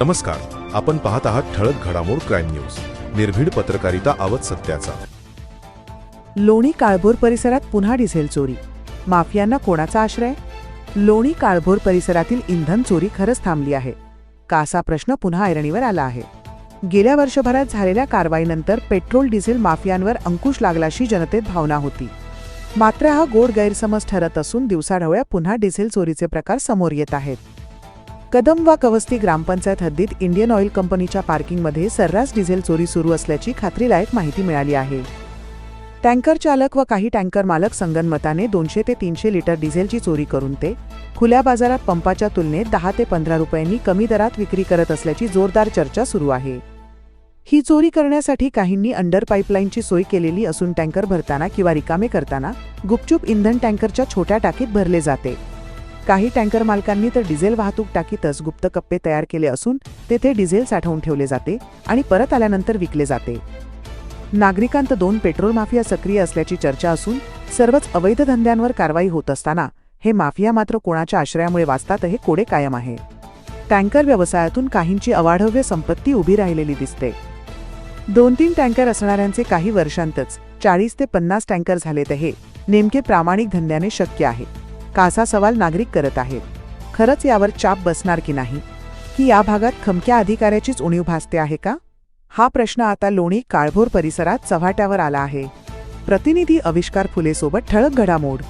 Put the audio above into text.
नमस्कार. आपण पाहत आहात ठळक घडामोड क्राईम न्यूज. निर्भीड पत्रकारिता आवत सत्याचा. लोणी काळभोर परिसरात पुन्हा डिझेल चोरी. माफियांना कोणाचा आश्रय? लोणी काळभोर परिसरातील इंधन चोरी खरंच थांबली आहे. का असा प्रश्न पुन्हा ऐरणीवर आला आहे. गेल्या वर्षभरात झालेल्या कारवाईनंतर पेट्रोल डिझेल माफियांवर अंकुश लागलाशी जनतेत भावना होती. मात्र हा गोड गैरसमज ठरत असून दिवसाढवळ्या पुन्हा डिझेल चोरीचे प्रकार समोर येत आहेत. कदम वा कवस्ती ग्रामपंचायत हद्दीत इंडियन ऑइल कंपनीच्या पार्किंगमध्ये सर्रास डिझेल चोरी सुरू असल्याची खात्रीलायक माहिती मिळाली आहे. टँकर चालक व काही टँकर मालक संगनमताने दोनशे ते तीनशे लिटर डिझेलची चोरी करून ते खुल्या बाजारात पंपाच्या तुलनेत दहा ते पंधरा रुपयांनी कमी दरात विक्री करत असल्याची जोरदार चर्चा सुरू आहे. ही चोरी करण्यासाठी काहींनी अंडर पाईपलाईनची सोय केलेली असून टँकर भरताना किंवा रिकामे करताना गुपचूप इंधन टँकरच्या छोट्या टाकीत भरले जाते. काही टँकर मालकांनी तर डिझेल वाहतूक टाकीतच गुप्त कप्पे तयार केले असून तेथे डिझेल साठवून ठेवले जाते आणि परत आल्यानंतर विकले जाते. नागरिकांत दोन पेट्रोल माफिया सक्रिय असल्याची चर्चा असून सर्वच अवैध धंद्यांवर कारवाई होत असताना हे माफिया मात्र कोणाच्या आश्रयामुळे वाचतात हे कोडे कायम आहे. टँकर व्यवसायातून काहींची अवाढव्य संपत्ती उभी राहिलेली दिसते. दोन तीन टँकर असणाऱ्यांचे काही वर्षांतच चाळीस ते पन्नास टँकर झाले तर हे नेमके प्रामाणिक धंद्याने शक्य आहे. का असा सवाल नागरिक करत आहेत. खरंच यावर चाप बसणार की नाही? की या भागात खमक्या अधिकाऱ्याचीच उणीव भासते आहे का? हा प्रश्न आता लोणी काळभोर परिसरात चव्हाट्यावर आला आहे. प्रतिनिधी आविष्कार फुलेसोबत ठळक घडामोड.